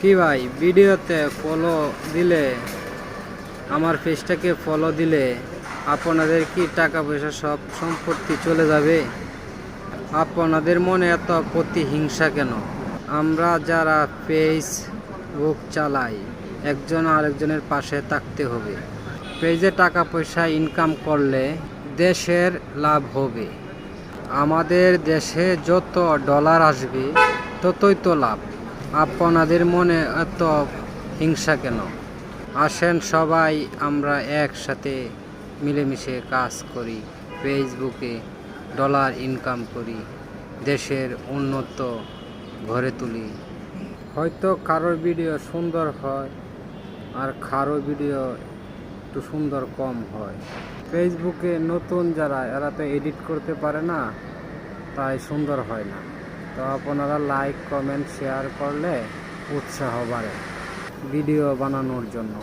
কি ভাই, ভিডিওতে ফলো দিলে, আমার পেজটাকে ফলো দিলে আপনাদের কি টাকা পয়সা সব সম্পত্তি চলে যাবে? আপনাদের মনে এত প্রতিহিংসা কেন? আমরা যারা ফেসবুক চালাই, একজন আরেকজনের পাশে থাকতে হবে। পেজে টাকা পয়সা ইনকাম করলে দেশের লাভ হবে। আমাদের দেশে যত ডলার আসবে, ততই তো লাভ। আপনাদের মনে এত হিংসা কেন? আসেন সবাই, আমরা একসাথে মিলেমিশে কাজ করি, ফেসবুকে ডলার ইনকাম করি, দেশের উন্নত ঘরে তুলি। হয়তো কারোর ভিডিও সুন্দর হয়, আর কারও ভিডিও একটু সুন্দর কম হয়। ফেসবুকে নতুন যারা, এরা তো এডিট করতে পারে না, তাই সুন্দর হয় না। তো আপনারা লাইক কমেন্ট শেয়ার করলে উৎসাহ বাড়ে ভিডিও বানানোর জন্য।